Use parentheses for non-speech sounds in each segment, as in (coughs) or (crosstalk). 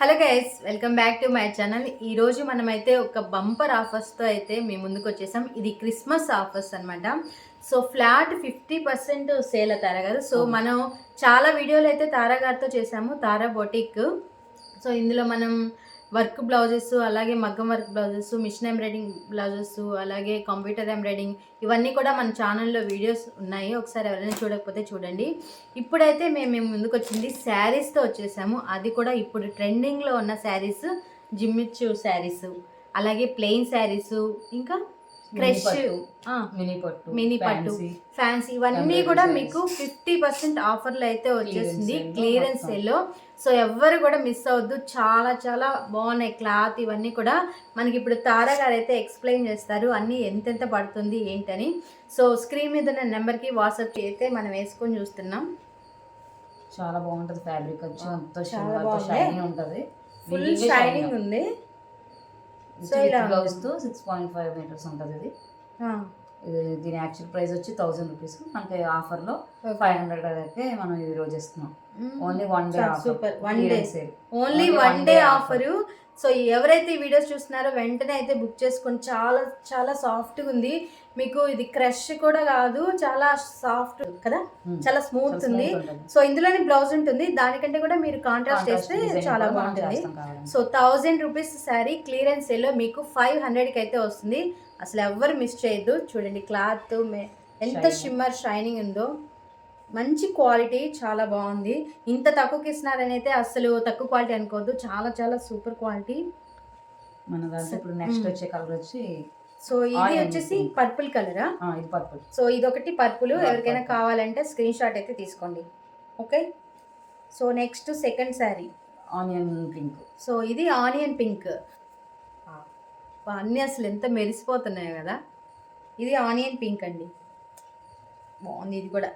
Hello guys welcome back to my channel. ఈ రోజు మనమైతే ఒక బంపర్ ఆఫర్స్తో అయితే మేము ముందుకు వచ్చేసాం. ఇది క్రిస్మస్ ఆఫర్స్ అన్నమాట. So flat fifty percent sale Tara గారు. సో మనం చాలా వీడియోలు అయితే తారా గారితో చేసాము తారా బొటిక్. సో ఇందులో మనం వర్క్ బ్లౌజెస్ అలాగే మగ్గం work blouses machine embroidering blouses అలాగే కంప్యూటర్ ఎంబ్రాయిడింగ్ ఇవన్నీ కూడా మన ఛానల్లో వీడియోస్ ఉన్నాయి. ఒకసారి ఎవరైనా చూడకపోతే చూడండి. ఇప్పుడైతే మేము మేము ముందుకు వచ్చింది శారీస్తో వచ్చేసాము. అది కూడా ఇప్పుడు ట్రెండింగ్లో ఉన్న శారీస్ జిమ్మిచ్చు శారీస్ అలాగే ప్లెయిన్ శారీస్ ఇంకా క్రష్ మినీ పట్టు. మినీ పట్టు. ఫ్యాన్సీ. ఇవన్నీ కూడా. మీకు ఫిఫ్టీ పర్సెంట్ ఆఫర్లు అయితే వచ్చేసింది. క్లియరెన్స్. సేల్లో సో ఎవ్వరు కూడా మిస్ అవ్వద్దు. చాలా చాలా బాగున్నాయి క్లాత్ ఇవన్నీ కూడా. మనకి ఇప్పుడు తారా గారు అయితే ఎక్స్ప్లెయిన్ చేస్తారు అన్నీ ఎంతెంత పడుతుంది ఏంటని. సో స్క్రీన్ మీద ఉన్న నెంబర్కి వాట్సాప్ అయితే మనం వేసుకొని చూస్తున్నాం. చాలా బాగుంటది ఫ్యాబ్రిక్ వచ్చి. చాలా ఫుల్ షైనింగ్ ఉంది. బ్లౌజ్తో సిక్స్ పాయింట్ ఫైవ్ మీటర్స్ ఉంటది ఇది. దీని యాక్చువల్ ప్రైస్ వచ్చి థౌసండ్ రూపీస్ మనకి ఆఫర్లో. ఫైవ్ హండ్రెడ్ అయితే మనం ఈ రోజు ఇస్తున్నాం. Only one day super. One day. Sale only one day offer so ఎవరైతే ఈ వీడియోస్ చూస్తున్నారో వెంటనే అయితే బుక్ చేసుకొని చాలా చాలా సాఫ్ట్గా ఉంది. మీకు ఇది క్రష్ కూడా కాదు చాలా సాఫ్ట్ కదా? చాలా స్మూత్ ఉంది. సో ఇందులోనే బ్లౌజ్ ఉంటుంది. దానికంటే కూడా మీరు కాంట్రాస్ట్ వేస్తే చాలా బాగుంటుంది. So thousand rupees sari clearance సేల్లో మీకు ఫైవ్ హండ్రెడ్కి అయితే వస్తుంది. అసలు ఎవ్వరు మిస్ చేయొద్దు. చూడండి క్లాత్ ఎంత. షిమ్మర్ షైనింగ్ ఉందో. మంచి క్వాలిటీ చాలా బాగుంది. ఇంత తక్కువకి ఇస్తున్నారని అయితే అసలు తక్కువ క్వాలిటీ అనుకోవద్దు. చాలా చాలా సూపర్ క్వాలిటీ. మన దాంట్లో ఇప్పుడు నెక్స్ట్. వచ్చే కలర్ వచ్చి సో ఇది వచ్చేసి. పర్పుల్ కలరా? ఇది పర్పుల్. సో ఇదొకటి పర్పుల్. Yeah, ఎవరికైనా. కావాలంటే స్క్రీన్ షాట్ అయితే తీసుకోండి. Okay? So next second sari. Onion pink. So ఇది ఆనియన్ పింక్. అన్నీ అసలు ఎంత మెరిసిపోతున్నాయో కదా. ఇది ఆనియన్ పింక్ అండి. బాగుంది ఇది కూడా.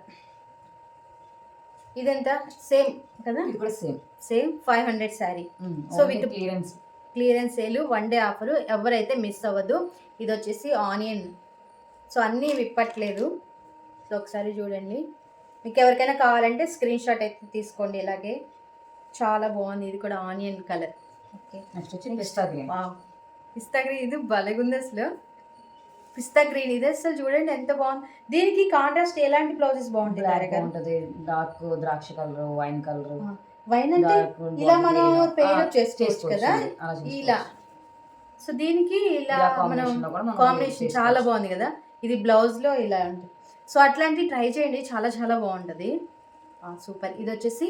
ఇదెంత సేమ్ కదా? ఇది కూడా same. Same five hundred sari. So with- clearance clearance sale one day offer. ఎవరైతే మిస్ అవ్వదు ఇది వచ్చేసి ఆనియన్. సో అన్నీ విప్పట్లేదు. సో ఒకసారి చూడండి. మీకు ఎవరికైనా కావాలంటే స్క్రీన్ షాట్ అయితే తీసుకోండి ఇలాగే. చాలా బాగుంది. ఇది కూడా ఆనియన్ కలర్. ఓకే నెక్స్ట్ వచ్చి pista green. Wow pista green ఇది భలేగుంది అసలు. పిస్తా గ్రీన్. ఇది అసలు చూడండి ఎంత బాగుంది దీనికి కాంట్రాస్ట్ ఎలాంటి బ్లౌజెస్ బాగుంటాయి? బాగుంటది. డార్క్ ద్రాక్ష కలర్ వైన్ కలర్ వైన్ అంటే ఇలా మనం పేరప్ చేసుకోవచ్చు కదా? ఇలా. సో దీనికి ఇలా మనం కాంబినేషన్. చాలా బాగుంది కదా? ఇది బ్లౌజ్లో ఇలా ఉంటుంది. సో అట్లాంటివి ట్రై చేయండి. చాలా చాలా బాగుంటుంది. సూపర్ ఇది వచ్చేసి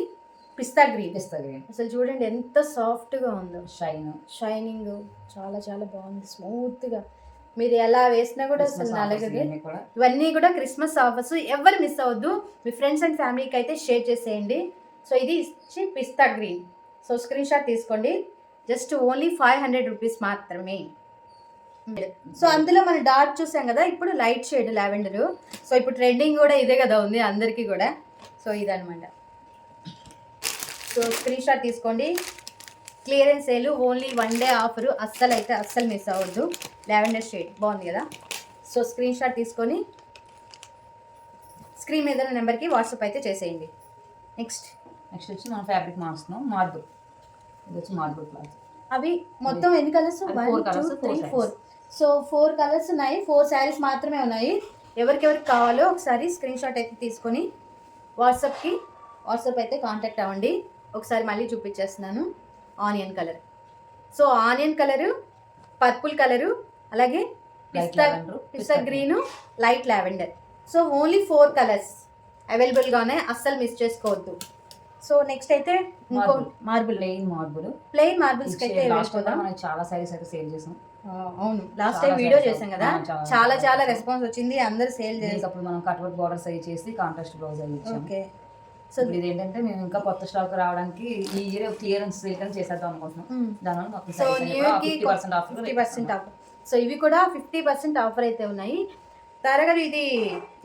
పిస్తా గ్రీన్. పిస్తా గ్రీన్. అసలు చూడండి ఎంత సాఫ్ట్గా ఉందో. షైన్ షైనింగ్ చాలా చాలా బాగుంది. స్మూత్గా. మీరు ఎలా వేసినా కూడా అసలు నలగదు. కూడా. ఇవన్నీ కూడా క్రిస్మస్ ఆఫర్స్ ఎవరు మిస్ అవ్వద్దు. మీ ఫ్రెండ్స్ అండ్ ఫ్యామిలీకి అయితే షేర్ చేసేయండి. సో ఇది ఇచ్చి pista green so screen shot తీసుకోండి. Just only five hundred rupees మాత్రమే. సో అందులో మనం డార్క్ చూసాం కదా ఇప్పుడు లైట్ షేడ్ లావెండర్ సో ఇప్పుడు ట్రెండింగ్ కూడా ఇదే కదా ఉంది అందరికీ కూడా. సో ఇదనమాట సో స్క్రీన్ షాట్ తీసుకోండి. Clearance sale only one day offer. అస్సలు అయితే అస్సలు మిస్ అవ్వద్దు. లావెండర్ షేడ్ బాగుంది కదా? సో స్క్రీన్ షాట్ తీసుకొని స్క్రీన్ మీద ఉన్న నెంబర్కి వాట్సాప్ అయితే చేసేయండి. నెక్స్ట్. నెక్స్ట్ వచ్చి మనం ఫ్యాబ్రిక్ మార్చుతున్నాం. మార్బుల్. ఇది వచ్చి మార్బుల్ క్లాత్. అవి మొత్తం ఎన్ని colours? One two three. Four so four colours ఉన్నాయి. ఫోర్ శారీస్ మాత్రమే ఉన్నాయి. ఎవరికెవరికి కావాలో ఒకసారి స్క్రీన్ షాట్ అయితే తీసుకొని వాట్సాప్కి వాట్సాప్ అయితే కాంటాక్ట్ అవ్వండి. ఒకసారి మళ్ళీ చూపించేస్తున్నాను. Onion colour. So onion colour purple colour అలాగే pista pista green light lavender so only four colours అవైలబుల్గానే అస్సలు మిస్ చేసుకోవద్దు. సో నెక్స్ట్ అయితే ఇంకో. మార్బుల్ ప్లెయిన్ మార్బుల్ ప్లెయిన్ మార్బుల్స్కి అయితే చాలా సారీస్ అయితే సేల్ చేసాం. అవును. లాస్ట్ టైం వీడియో చేసాం కదా? చాలా- చాలా రెస్పాన్స్ వచ్చింది. అందరు సేల్ దీనికి చేసి అప్పుడు మనం కట్వర్క్ బార్డర్స్ అవి చేసి కాంట్రాస్ట్ బ్లౌజ్ అవి ఓకే. సో ఇది ఏంటంటే మేము ఇంకా కొత్త స్టాక్ రావడానికి ఈ ఇయర్ క్లియరెన్స్ రిటర్న్ చేసేద్దాం అనుకుంటున్నాం దానివల్ల సో sarees అన్ని న్యూ కూడా కి 50% offer fifty percent offer so ఇవి కూడా ఫిఫ్టీ పర్సెంట్ ఆఫర్ అయితే ఉన్నాయి. తారగారు ఇది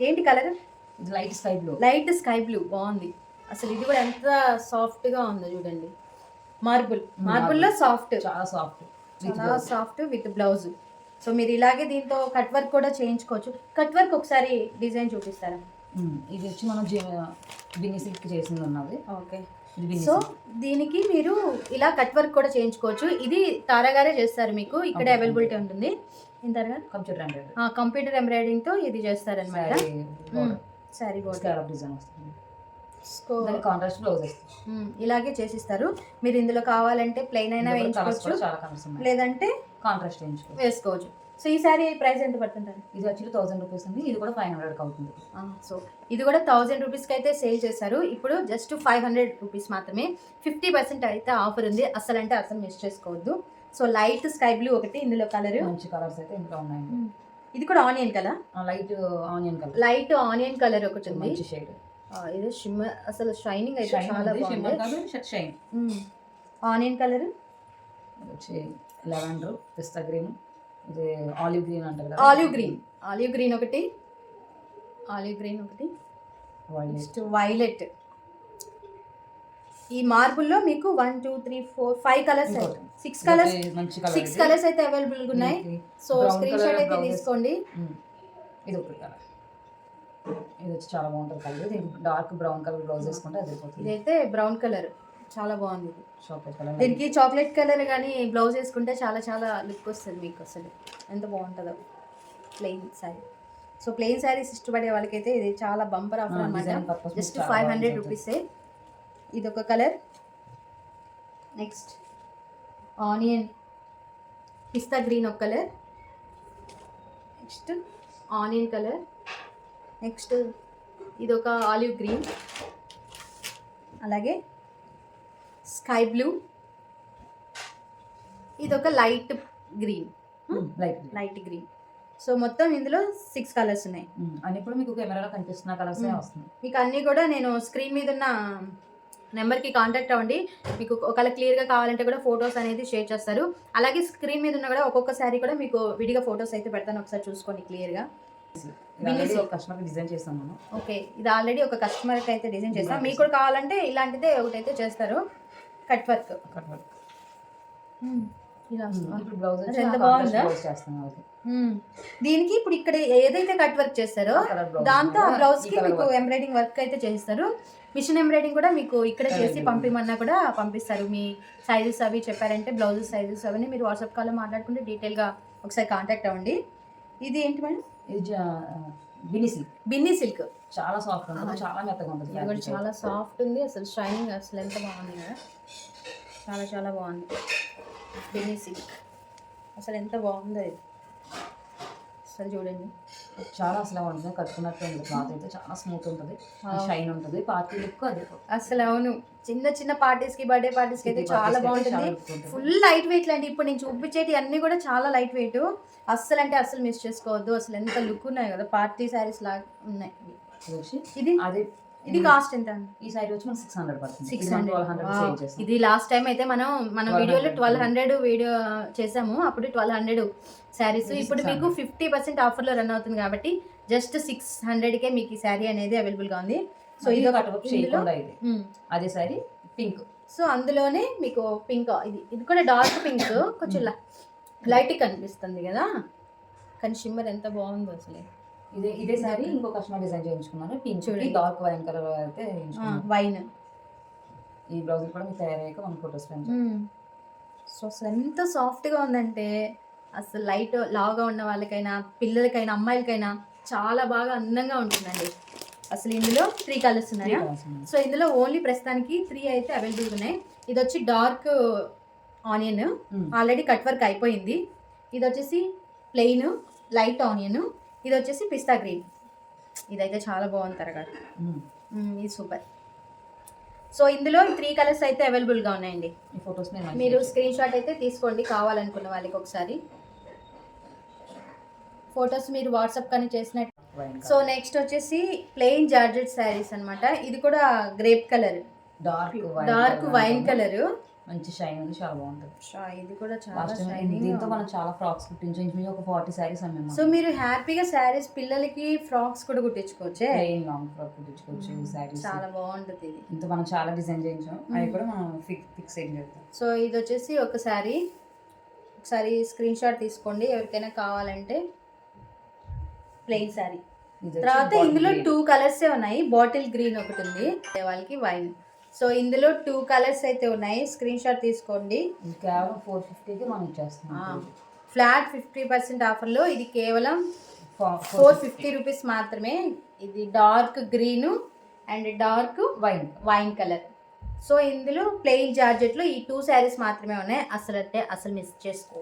ఏంటి కలర్ ఇది light sky blue light sky blue బాగుంది. అసలు ఇది కూడా ఎంత సాఫ్ట్గా ఉందో చూడండి. మార్బుల్ మార్బుల్లో సాఫ్ట్ చాలా సాఫ్ట్ చాలా సాఫ్ట్ విత్ బ్లౌజ్ సో మీరు ఇలాగే దీంతో కట్ వర్క్ కూడా చేయించుకోవచ్చు. కట్ వర్క్ ఒకసారి డిజైన్ చూపిస్తారా? ఇది వచ్చి మనం బిన్ని సిల్క్ చేసింది ఉన్నది. ఓకే. సో దీనికి మీరు ఇలా కట్ వర్క్ కూడా చేయించుకోవచ్చు. ఇది తారాగారే చేస్తారు మీకు. ఇక్కడ. అవైలబిలిటీ ఉంటుంది. కంప్యూటర్ హండ్రెడ్ కంప్యూటర్ ఎంబ్రాయిడింగ్తో ఇది చేస్తారనమాట. సారీ డిజైన్ వస్తుంది. కాంట్రాస్ట్ బ్లౌజ్ ఇలాగే చేసిస్తారు. మీరు ఇందులో కావాలంటే ప్లెయిన్ అయినా వేయించుకోవచ్చు. లేదంటే కాంట్రాస్ట్ వేయించుకోవచ్చు వేసుకోవచ్చు. సో ఈ సారీ ప్రైస్ ఎంత పడుతుంటారు? ఇది వచ్చి థౌసండ్ రూపీస్ ఉంది ఇది కూడా ఫైవ్ హండ్రెడ్ అవుతుంది. సో ఇది కూడా థౌజండ్ రూపీస్కి అయితే సేల్ చేశారు. ఇప్పుడు జస్ట్ ఫైవ్ హండ్రెడ్ రూపీస్ మాత్రమే ఫిఫ్టీ పర్సెంట్ అయితే ఆఫర్ ఉంది. అసలు అంటే అసలు మిస్ చేసుకోవద్దు. సో లైట్ స్కై బ్లూ ఒకటి ఇందులో కలర్. మంచి కలర్స్ అయితే ఇందులో ఉన్నాయండి. ఇది కూడా onion colour light onion colour. Light onion colour ఒకటి ఉంది. మంచి షేడ్. ఇది షిమ్మర్ అసలు షైనింగ్ అయితే చాలా బాగుంది. Onion colour? Lavender pista green. Olive green అంటారు కదా? Olive green. ఆలివ్ గ్రీన్ ఒకటి ఆలివ్ గ్రీన్ ఒకటి నెక్స్ట్ వైలెట్. ఈ మార్బుల్లో మీకు one two three four five colours. Six colours six colours అయితే అవైలబుల్గా ఉన్నాయి సో స్క్రీన్ షాట్ అయితే తీసుకోండి. ఇది ఒకటి కలర్. ఇది వచ్చి చాలా బాగుంటుంది colour. Dark brown colour blouse వేసుకుంటే అది ఇదైతే బ్రౌన్ కలర్. చాలా బాగుంది దీనికి చాక్లెట్ కలర్ కానీ బ్లౌజ్ వేసుకుంటే చాలా చాలా లుక్ వస్తుంది మీకు అసలు. ఎంత బాగుంటుందో. Plain sari so plain saris ఇష్టపడే వాళ్ళకైతే ఇది చాలా బంపర్ ఆఫర్ అనమాట జస్ట్ ఫైవ్ హండ్రెడ్. రూపీసే ఇది ఒక colour next onion pista green ఒక colour next onion colour next ఇది ఒక ఆలివ్ గ్రీన్ అలాగే స్కై బ్లూ. ఇది ఒక light green. Light light green so మొత్తం ఇందులో సిక్స్ కలర్స్ ఉన్నాయి. అని ఇప్పుడు మీకు కెమెరాలో కనిపిస్తున్న కలర్స్ Mm. వస్తుంది. మీకు అన్నీ కూడా నేను స్క్రీన్ మీద ఉన్న నెంబర్కి కాంటాక్ట్ అవ్వండి. మీకు ఒకవేళ క్లియర్గా కావాలంటే కూడా ఫొటోస్ అనేది షేర్ చేస్తారు. అలాగే స్క్రీన్ మీద ఉన్న కూడా ఒక్కొక్క శారీ కూడా మీకు విడిగా ఫొటోస్ అయితే పెడతాను. ఒకసారి చూసుకోండి క్లియర్గా కస్టమర్ డిజైన్ చేస్తాం ఓకే ఇది ఆల్రెడీ ఒక కస్టమర్కి అయితే డిజైన్ చేస్తాం మీకు కూడా కావాలంటే ఇలాంటిదే ఒకటైతే చేస్తారు. Cut work. Cut work. ఇలా. ఇప్పుడు బ్లౌజ్ ఎంత బాగుందా? దీనికి ఇప్పుడు ఇక్కడ ఏదైతే కట్ వర్క్ చేస్తారో దాంతో ఆ బ్లౌజ్కి మీకు. ఎంబ్రాయిడింగ్ వర్క్ అయితే చేస్తారు. మిషన్ ఎంబ్రాయిడింగ్ కూడా మీకు ఇక్కడ చేసి. పంపిమన్నా కూడా పంపిస్తారు. మీ సైజెస్ అవి చెప్పారంటే బ్లౌజెస్ సైజెస్ అవన్నీ మీరు వాట్సాప్ కాల్లో మాట్లాడుకుంటే డీటెయిల్గా ఒకసారి కాంటాక్ట్ అవ్వండి. ఇది ఏంటి మేడం? ఇది బిని సిల్క్. బిన్నీ సిల్క్. చాలా సాఫ్ట్ ఉంటుంది చాలా మెత్తగా ఉంటుంది ఇది కూడా చాలా సాఫ్ట్ ఉంది. అసలు షైనింగ్ అసలు ఎంత బాగుంది కదా. చాలా చాలా బాగుంది. బిన్నీ సిల్క్. అసలు ఎంత బాగుందో ఇది. అసలు చూడండి. చాలా అసలు ఉంటుంది కట్టుకున్నట్టు ఉంటుంది క్లాత్ అయితే చాలా స్మూత్ ఉంటుంది. షైన్ ఉంటుంది. పార్టీ లుక్ అది అసలు అవును. చిన్న చిన్న పార్టీస్కి బర్త్డే పార్టీస్కి అయితే చాలా బాగుంటుంది. ఫుల్ లైట్ వెయిట్ లాంటి ఇప్పుడు నేను చూపించేటి అన్ని కూడా చాలా లైట్ వెయిట్ అస్సలు అంటే అస్సలు మిస్ చేసుకోవద్దు. అసలు ఎంత లుక్ ఉన్నాయి కదా. పార్టీ శారీస్ లాగా ఉన్నాయి. ఇది? అది ఇది కాస్ట్ ఎంత ఈ వచ్చి మనకి సిక్స్ హండ్రెడ్ పడుతుంది. సిక్స్ హండ్రెడ్ హండ్రెడ్ ఇది లాస్ట్ టైం అయితే మనం మన 1200 వీడియోలో ట్వెల్వ్ హండ్రెడ్ వీడియో చేసాము. అప్పుడు ట్వెల్వ్ హండ్రెడ్ శారీస్ ఇప్పుడు 600. మీకు ఫిఫ్టీ పర్సెంట్ ఆఫర్లో రన్ అవుతుంది కాబట్టి జస్ట్ సిక్స్ హండ్రెడ్కే మీకు ఈ శారీ అనేది అవైలబుల్గా ఉంది. సో ఇది. అదే సారీ పింక్ సో అందులోనే మీకు పింక్ ఇది ఇది కూడా డార్క్ పింక్ (coughs) కొంచెం లైట్ కనిపిస్తుంది కదా? కానీ షిమ్మర్ ఎంత బాగుందో అసలు. ఇదే ఇదే సారీ ఇంకో కస్టమర్ డిజైన్ చేయించుకున్నాను. పింక్. డార్క్ వైన్ కలర్ అయితే వైన్ ఈ బ్లౌజ్ కూడా మీకు తయారయ్యాక మన ఫోటోస్ సో అసలు ఎంత సాఫ్ట్గా ఉందంటే అసలు లైట్ లావుగా ఉన్న వాళ్ళకైనా పిల్లలకైనా అమ్మాయిలకైనా చాలా బాగా అందంగా ఉంటుందండి. అసలు ఇందులో త్రీ కలర్స్ ఉన్నాయా? సో ఇందులో ఓన్లీ ప్రస్తుతానికి త్రీ అయితే అవైలబుల్ ఉన్నాయి. ఇది వచ్చి dark onion already cut work అయిపోయింది. ఇది వచ్చేసి ప్లెయిన్ లైట్ ఆనియన్ ఇది వచ్చేసి పిస్తా గ్రీన్ ఇదైతే చాలా బాగుంది తరగా ఇది సూపర్. సో ఇందులో త్రీ కలర్స్ అయితే అవైలబుల్గా ఉన్నాయండి. ఈ ఫొటోస్ మీరు స్క్రీన్ షాట్ అయితే తీసుకోండి కావాలనుకున్న వాళ్ళకి ఒకసారి. ఫొటోస్ మీరు వాట్సాప్ కానీ చేసినట్టు. సో నెక్స్ట్ వచ్చేసి ప్లెయిన్ జార్జెట్ శారీస్ అన్నమాట. ఇది కూడా grape colour. Dark dark wine colour. మంచి షైన్ ఉంది చాలా బాగుంటుంది. ఇది కూడా చాలా దీంతో మనం చాలా ఫ్రాక్స్ కుట్టించు. ఇంచుమించు ఒక ఫార్టీ సారీస్ అమ్మాము సో మీరు హ్యాపీగా శారీస్ పిల్లలకి ఫ్రాక్స్ కూడా కుట్టించుకోవచ్చే? ప్లెయిన్ లాంగ్ ఫ్రాక్ కుట్టించుకోవచ్చు సారీస్ చాలా బాగుంటుంది ఇది. ఇంత మనం చాలా డిజైన్ చేయించాం. అవి కూడా మనం ఫిక్స్ ఫిక్స్ ఏం చేస్తాం సో ఇది వచ్చేసి ఒక శారీ ఒకసారి స్క్రీన్ షాట్ తీసుకోండి. ఎవరికైనా కావాలంటే ప్లెయిన్ శారీ తర్వాత ఇందులో. టూ కలర్స్ ఉన్నాయి. బాటిల్ గ్రీన్ ఒకటి ఉంది. వాళ్ళకి వైన్ సో ఇందులో టూ కలర్స్ అయితే ఉన్నాయి. స్క్రీన్ షాట్ తీసుకోండి. కేవలం ఫోర్ ఫిఫ్టీకి మనం ఇచ్చేస్తున్నాం ఫ్లాట్ ఫిఫ్టీ పర్సెంట్ ఆఫర్లో ఇది కేవలం ఫోర్ ఫోర్ ఫిఫ్టీ రూపీస్ మాత్రమే. ఇది dark green and dark wine wine colour so ఇందులో ప్లెయిన్ జార్జెట్లో ఈ టూ శారీస్ మాత్రమే ఉన్నాయి. అసలు అంటే అసలు మిస్ చేసుకో.